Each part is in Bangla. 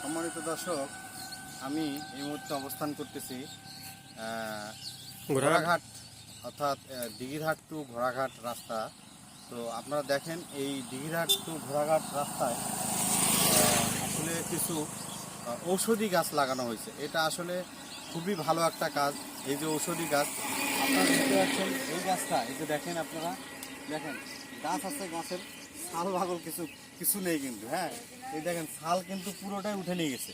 সম্মানিত দর্শক আমি এই মুহূর্তে অবস্থান করতেছি ঘোড়াঘাট। অর্থাৎ দিঘিরহাট টু ঘোড়াঘাট রাস্তা। তো আপনারা দেখেন এই দিঘিরহাট টু ঘোড়াঘাট রাস্তায় আসলে কিছু ঔষধি গাছ লাগানো হয়েছে। এটা আসলে খুবই ভালো একটা কাজ। এই যে ঔষধি গাছ আপনারা দেখতে পাচ্ছেন এই গাছটা এই যে দেখেন আপনারা দেখেন গাছ আছে গাছের ছাল ভাগল কিছু কিছু নেই কিন্তু হ্যাঁ? এই দেখেন ছাল কিন্তু পুরোটাই উঠে নিয়ে গেছে।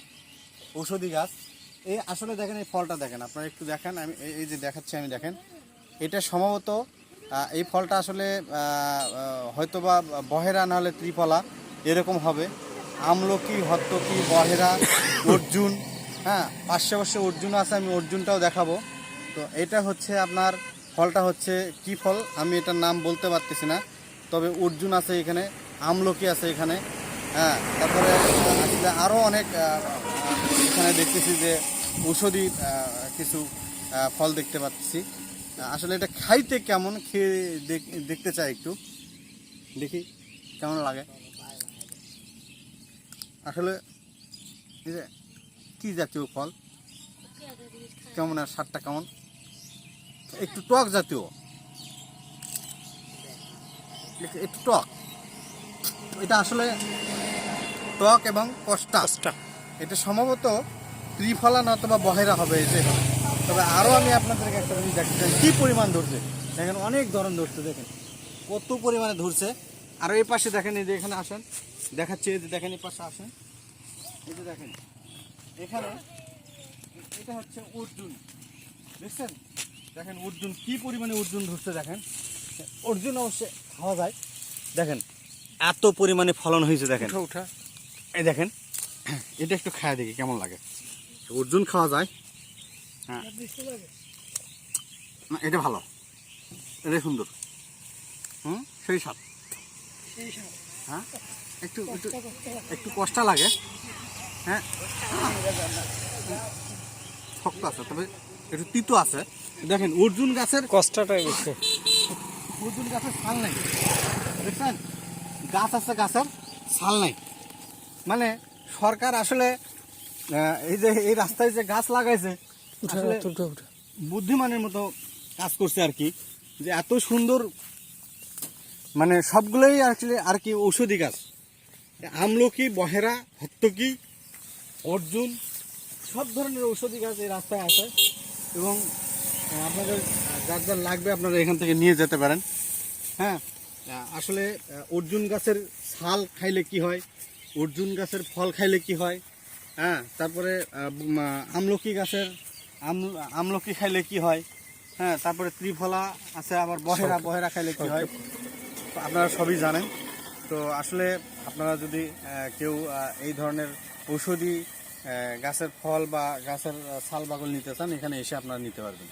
ঔষধি গাছ। এই আসলে দেখেন এই ফলটা দেখেন আপনারা একটু দেখেন আমি এই- যে দেখাচ্ছি আমি দেখেন। এটা সম্ভবত এই ফলটা আসলে আহ, হয়তোবা বহেরা নাহলে ত্রিফলা এরকম হবে। আমলকি হত্তকি বহেরা অর্জুন হ্যাঁ? পাশে পাশে অর্জুন আছে আমি অর্জুনটাও দেখাবো। তো এটা হচ্ছে আপনার ফলটা হচ্ছে কি ফল? আমি এটার নাম বলতে পারতেছি না। তবে অর্জুন আছে এখানে, আমলকি আছে এখানে। হ্যাঁ তারপরে আসলে আরও অনেক এখানে দেখতেছি যে ঔষধি কিছু ফল দেখতে পাচ্ছি। আসলে এটা খাইতে কেমন, খেয়ে দেখ- দেখতে চাই একটু। দেখি, কেমন লাগে। আসলে কি জাতীয় ফল? কেমন আর স্বাদটা কেমন? একটু টক জাতীয়। একটু- টক। এটা আসলে টক এবং কষ্টা এটা সম্ভবত ত্রিফলা নতবা বহেরা হবে এই যে। তবে আরও আমি আপনাদেরকে একটা জিনিস দেখতে চাই। কী পরিমাণ ধরছে? দেখেন অনেক ধরন ধরছে দেখেন। কত পরিমাণে ধরছে। আর এই পাশে দেখেন এই যে এখানে আসেন। দেখাচ্ছি এই যে দেখেন এই পাশে আসেন। এই যে দেখেন এখানে এটা হচ্ছে অর্জুন। দেখছেন? দেখেন অর্জুন কি পরিমাণে অর্জুন ধরছে দেখেন। অর্জুন অবশ্যই খাওয়া যায়। দেখেন এত পরিমাণে ফলন হয়েছে দেখেন। উঠা এই দেখেন এটা একটু খায় দেখি কেমন লাগে? অর্জুন খাওয়া যায়। হ্যাঁ। না এটা ভালো। এটা সুন্দর। হুম? সেই স্বাদ। হ্যাঁ? একটু একটু একটু কষ্ট লাগে। হ্যাঁ? শক্ত আছে তবে একটু তিতো আছে। দেখেন অর্জুন গাছের কষ্টটাই বেশি। অর্জুন গাছের ছাল নাই। দেখছেন? গাছ আছে গাছের ছাল নাই। মানে সরকার আসলে এই যে এই রাস্তায় যে গাছ লাগাইছে বুদ্ধিমানের মতো কাজ করছে আর কি যে এত সুন্দর মানে সবগুলোই আসলে আর কি ঔষধি গাছ। আমলকি বহেরা হত্তকি অর্জুন সব ধরনের ঔষধি গাছ এই রাস্তায় আছে। এবং আপনাদের যার যার লাগবে আপনারা এখান থেকে নিয়ে যেতে পারেন। হ্যাঁ? আসলে অর্জুন গাছের ছাল খাইলে কি হয়? অর্জুন গাছের ফল খাইলে কি হয়? হ্যাঁ? তারপরে আমলকি গাছের আমলকি খাইলে কি হয়? হ্যাঁ? তারপরে ত্রিফলা আছে আবার বহেরা বহেরা খাইলে কি হয়? আপনারা সবই জানেন। তো আসলে আপনারা যদি কেউ এই ধরনের ঔষধি গাছের ফল বা গাছের ছাল বাগল নিতে চান এখানে এসে আপনারা নিতে পারবেন।